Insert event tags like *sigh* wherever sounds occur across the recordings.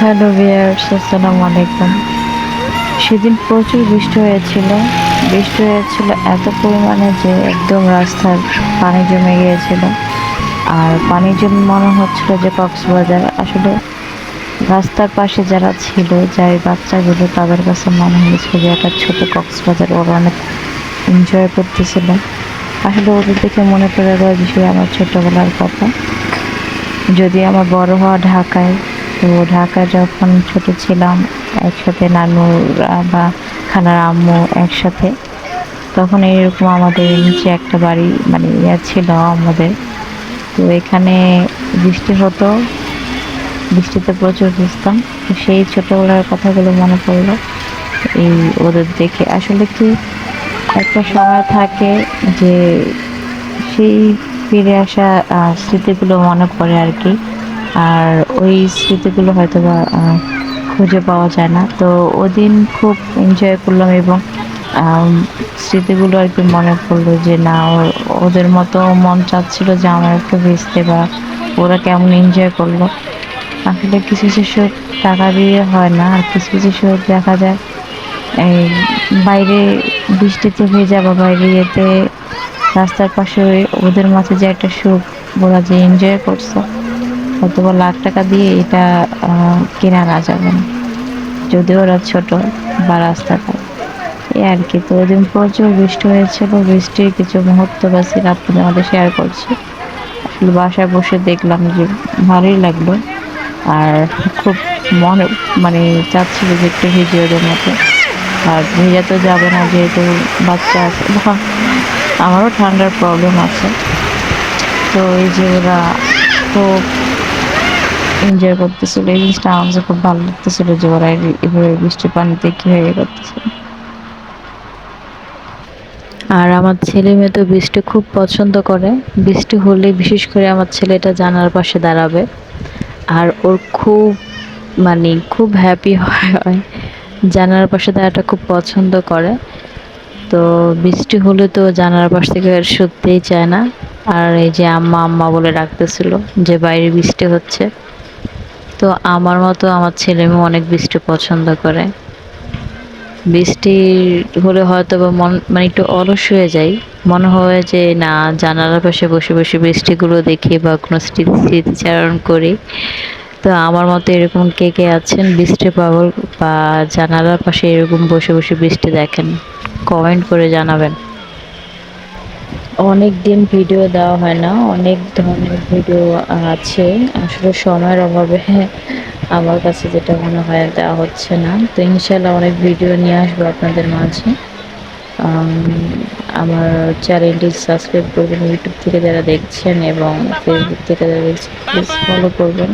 Hello viewers আসসালামু আলাইকুম। সেদিন প্রচুর বৃষ্টি হয়েছিল। বৃষ্টি হয়েছিল এত পরিমাণে যে একদম রাস্তার পানি জমে গিয়েছিল। আর পানি জমে মনে হচ্ছিল যে কক্সবাজার। আসলে রাস্তার পাশে যারা ছিল, যাই বাচ্চাগুলো, তাদের কাছে মনে হয়েছিল যে একটা ছোট কক্সবাজার। ওরা অনেক এনজয় করতেছিল। আসলে ওদের দেখে মনে পড়ে গেল বিষয় আমার ছোটবেলার কথা। যদি আমার বড় হওয়া ঢাকায় তো ঢাকায় যখন ছোট ছিলাম, একসাথে নানুরা বা খানার আম্মু একসাথে, তখন এইরকম আমাদের নিচে একটা বাড়ি মানে ইয়ে ছিল আমাদের। তো এখানে বৃষ্টি হতো, বৃষ্টিতে প্রচুর ভিজতাম। তো সেই ছোটোবেলার কথাগুলো মনে পড়ল, এই ওদের দেখে। আসলে কি একটা সময় থাকে যে সেই ফিরে আসা স্মৃতিগুলো মনে পড়ে আর কি। আর ওই স্মৃতিগুলো হয়তো বা খুঁজে পাওয়া যায় না। তো ওদিন খুব এনজয় করলাম এবং স্মৃতিগুলো আর কি মনে পড়ল যে না ওদের মতো মন চাচ্ছিল যে আমার একটু ভিজতে বা ওরা কেমন এনজয় করল। আসলে কিছু কিছু টাকা দিয়ে হয় না, আর কিছু কিছু দেখা যায়। এই বাইরে বৃষ্টিতে ভেজা বা বাইরে ইয়েতে রাস্তার পাশে ওদের মাঝে যে একটা সুখ ওরা যে এনজয় করছে। হয়তো বা লাখ টাকা দিয়ে এটা কেনা না যাবে না। যদিও ওরা ছোট বা রাস্তাঘাট। এই আর কি, তো ওই দিন প্রচুর বৃষ্টি হয়েছিল বৃষ্টির কিছু মুহূর্ত বা সিন আপনাদের মধ্যে শেয়ার করছি। আসলে বাসায় বসে দেখলাম যে ভালোই লাগল। আর খুব মনে মানে চাচ্ছিল যে একটু ভিজে ওদের মতো। আর ভেজা তো যাবে না যেহেতু বাচ্চা আছে। আমারও ঠান্ডার প্রবলেম আছে। তো এই যে ওরা খুব এনজয় করতেছিল, এই জিনিসটা আমার কাছে খুব ভালো লাগতেছিল যে ওরা এভাবে বৃষ্টির পানিতে কি হয়ে করতেছিল আর আমার ছেলে মেয়ে তো বৃষ্টি খুব পছন্দ করে। বৃষ্টি হলে বিশেষ করে আমার ছেলেটা জানার পাশে দাঁড়াবে। আর ওর খুব মানে খুব হ্যাপি হয়। জানার পাশে দাঁড়াটা খুব পছন্দ করে। তো বৃষ্টি হলে তো জানার পাশ থেকে সত্যিই চায় না। আর এই যে আম্মা আম্মা বলে ডাকতেছিল যে বাইরে বৃষ্টি হচ্ছে। তো আমার মতো আমার ছেলে মেয়ে অনেক বৃষ্টি পছন্দ করে। বৃষ্টি হলে হয়তো বা মন মানে একটু অলস হয়ে যাই মনে হয় যে না, জানালার পাশে বসে বসে বৃষ্টিগুলো দেখি বা কোনো স্মৃতি স্মৃতিচারণ করি। তো আমার মতো এরকম কে কে আছেন, বৃষ্টি পাগল বা জানালার পাশে এরকম বসে বসে বৃষ্টি দেখেন, কমেন্ট করে জানাবেন। অনেক দিন ভিডিও দেওয়া হয় না, অনেক ধরনের ভিডিও আছে। আসলে সময়ের অভাবে আমার কাছে যেটা মনে হয় দেওয়া হচ্ছে না। তো ইনশাল্লাহ অনেক ভিডিও নিয়ে আসব আপনাদের মাঝে। আমার চ্যানেলটি সাবস্ক্রাইব করবেন ইউটিউব থেকে যারা দেখছেন এবং ফেসবুক থেকে যারা দেখছেন প্লিজ ফলো করবেন।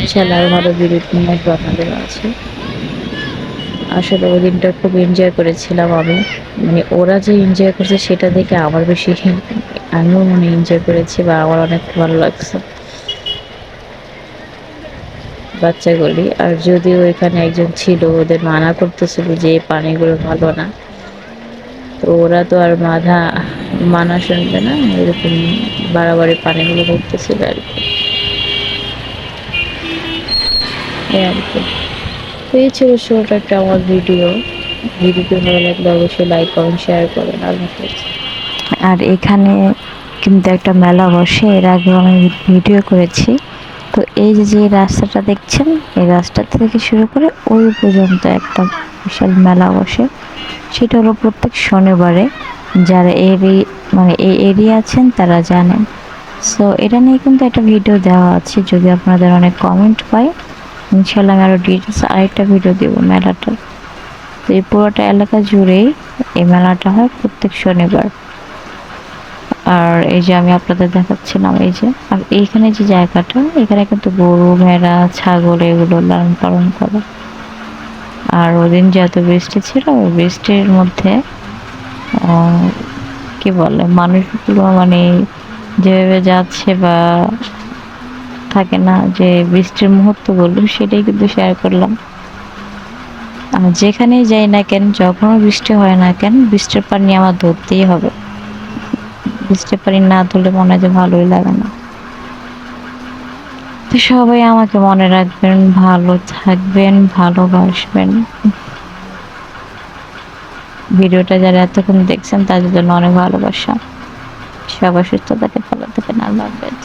ইনশাল্লাহ আরও ভালো ভিডিও নিয়ে আসব আপনাদের মাঝে। আসলে ওই দিনটা খুব এনজয় করেছিলাম আমি। মানে ওরা যে এনজয় করছে সেটা দেখে আমার বেশি *laughs* আমিও মনে এনজয় করেছি বা আমার অনেক ভালো লাগছে। বাচ্চাগুলি, আর যদিও এখানে একজন ছিল, ওদের মানা করতেছিল যে পানিগুলো ভালো না। তো ওরা তো আর মাধা *laughs* মানা শুনবে না, এরকম বাড়াবাড়ি পানিগুলো করতেছিল আর কি। আর কি। তো এই ছিল একটা আমার ভিডিও ভিডিওটি ভালো লাগলে অবশ্যই লাইক কমেন্ট শেয়ার করবেন। আল্লাহ আর এখানে কিন্তু একটা মেলা বসে, এর আগেও আমি ভিডিও করেছি। তো এই যে যে রাস্তাটা দেখছেন, এই রাস্তা থেকে শুরু করে ওই পর্যন্ত একটা বিশাল মেলা বসে। সেটা হলো প্রত্যেক শনিবারে। যারা এরি মানে এই এরিয়া আছেন, তারা জানেন। সো এটা নিয়ে কিন্তু একটা ভিডিও দেওয়া আছে। যদি আপনাদের অনেক কমেন্ট পাই ইনশাল্লাহ আমি আরও ডিটেলস আরেকটা ভিডিও দেবো মেলাটার তো এই পুরোটা এলাকা জুড়েই এই মেলাটা হয় প্রত্যেক শনিবার। আর এই যে আমি আপনাদের দেখাচ্ছিলাম, এই যে, আর এইখানে যে জায়গাটা, এখানে কিন্তু গরু, ভেড়া, ছাগল এগুলো লালন পালন করে। আর ওদিন যেহেতু বৃষ্টি ছিল, ওই বৃষ্টির মধ্যে কি বলে, মানুষগুলো মানে যেভাবে যাচ্ছে বা থাকে না যে বৃষ্টির মুহূর্ত বলল সেটাই কিন্তু শেয়ার করলাম। আমি যেখানেই যাই না কেন, যখনও বৃষ্টি হয় না কেন, বৃষ্টির পানি আমার ধরতেই হবে। বৃষ্টির পানি না ধরলে মনে হয় যে ভালোই লাগে না। তো সবাই আমাকে মনে রাখবেন, ভালো থাকবেন, ভালোবাসবেন। ভিডিওটা যারা এতক্ষণ দেখছেন, তাদের জন্য অনেক ভালোবাসা। সবাই সুস্থ থাকে ভালো থাকেন আল্লাহ হাফেজ।